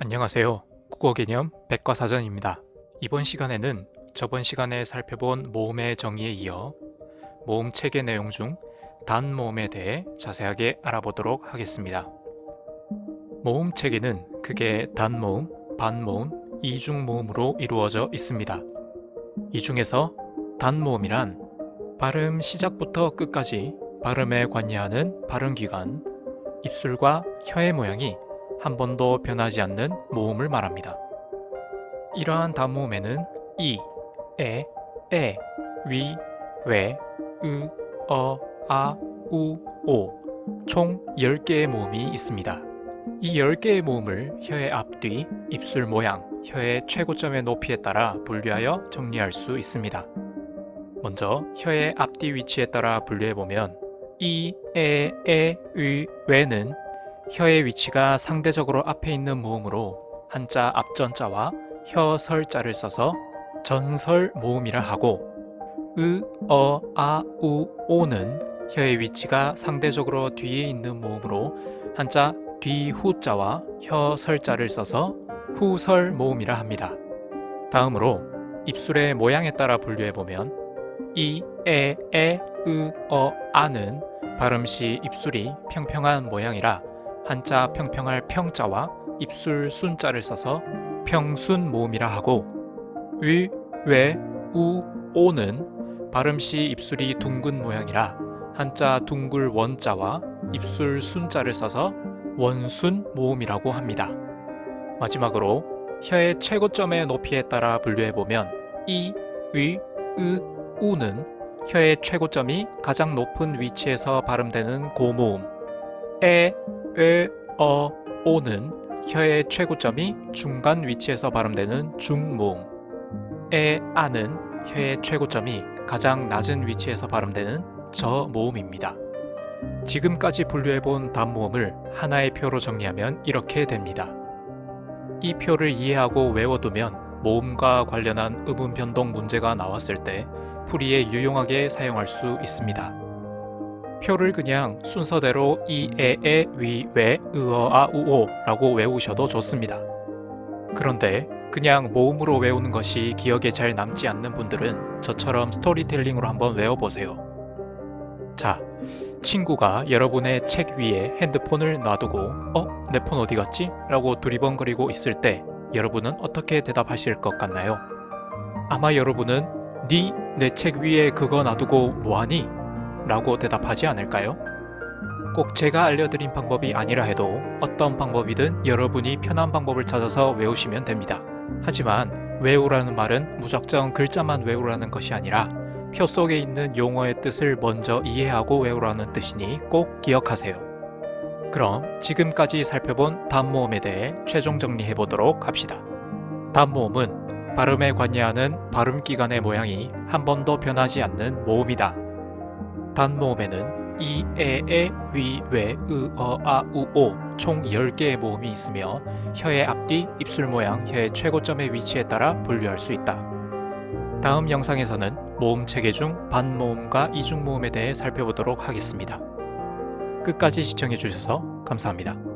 안녕하세요. 국어 개념 백과사전입니다. 이번 시간에는 저번 시간에 살펴본 모음의 정의에 이어 모음 체계 내용 중 단모음에 대해 자세하게 알아보도록 하겠습니다. 모음 체계는 크게 단모음, 반모음, 이중모음으로 이루어져 있습니다. 이 중에서 단모음이란 발음 시작부터 끝까지 발음에 관여하는 발음 기관, 입술과 혀의 모양이 한 번도 변하지 않는 모음을 말합니다. 이러한 단모음에는 이, 에, 에, 위, 웨, 으, 어, 아, 우, 오, 총 10개의 모음이 있습니다. 이 10개의 모음을 혀의 앞뒤, 입술 모양, 혀의 최고점의 높이에 따라 분류하여 정리할 수 있습니다. 먼저 혀의 앞뒤 위치에 따라 분류해 보면 이, 에, 에, 위, 웨는 혀의 위치가 상대적으로 앞에 있는 모음으로 한자 앞전자와 혀 설자를 써서 전설 모음이라 하고 으, 어, 아, 우, 오는 혀의 위치가 상대적으로 뒤에 있는 모음으로 한자 뒤후자와 혀 설자를 써서 후설 모음이라 합니다. 다음으로 입술의 모양에 따라 분류해 보면 이, 에, 에, 으, 어, 아는 발음 시 입술이 평평한 모양이라 한자 평평할 평자와 입술 순자를 써서 평순 모음이라 하고 위, 웨, 우, 오는 발음 시 입술이 둥근 모양이라 한자 둥글 원자와 입술 순자를 써서 원순 모음이라고 합니다. 마지막으로 혀의 최고점의 높이에 따라 분류해 보면 이, 위, 으, 우는 혀의 최고점이 가장 높은 위치에서 발음되는 고모음, 에, 에, 어, 오는 혀의 최고점이 중간 위치에서 발음되는 중모음, 에, 아는 혀의 최고점이 가장 낮은 위치에서 발음되는 저모음입니다. 지금까지 분류해본 단모음을 하나의 표로 정리하면 이렇게 됩니다. 이 표를 이해하고 외워두면 모음과 관련한 음운 변동 문제가 나왔을 때 풀이에 유용하게 사용할 수 있습니다. 표를 그냥 순서대로 이, 에, 에, 위, 웨, 으어, 아, 우오 라고 외우셔도 좋습니다. 그런데 그냥 모음으로 외우는 것이 기억에 잘 남지 않는 분들은 저처럼 스토리텔링으로 한번 외워보세요. 자, 친구가 여러분의 책 위에 핸드폰을 놔두고 어? 내 폰 어디 갔지? 라고 두리번거리고 있을 때 여러분은 어떻게 대답하실 것 같나요? 아마 여러분은 네내책 위에 그거 놔두고 뭐하니? 라고 대답하지 않을까요? 꼭 제가 알려드린 방법이 아니라 해도 어떤 방법이든 여러분이 편한 방법을 찾아서 외우시면 됩니다. 하지만 외우라는 말은 무작정 글자만 외우라는 것이 아니라 표 속에 있는 용어의 뜻을 먼저 이해하고 외우라는 뜻이니 꼭 기억하세요. 그럼 지금까지 살펴본 단모음에 대해 최종 정리해 보도록 합시다. 단모음은 발음에 관여하는 발음 기관의 모양이 한 번도 변하지 않는 모음이다. 단모음에는 이, 에, 에, 위, 웨, 으, 어, 아, 우, 오 총 10개의 모음이 있으며 혀의 앞뒤, 입술 모양, 혀의 최고점의 위치에 따라 분류할 수 있다. 다음 영상에서는 모음 체계 중 반모음과 이중모음에 대해 살펴보도록 하겠습니다. 끝까지 시청해 주셔서 감사합니다.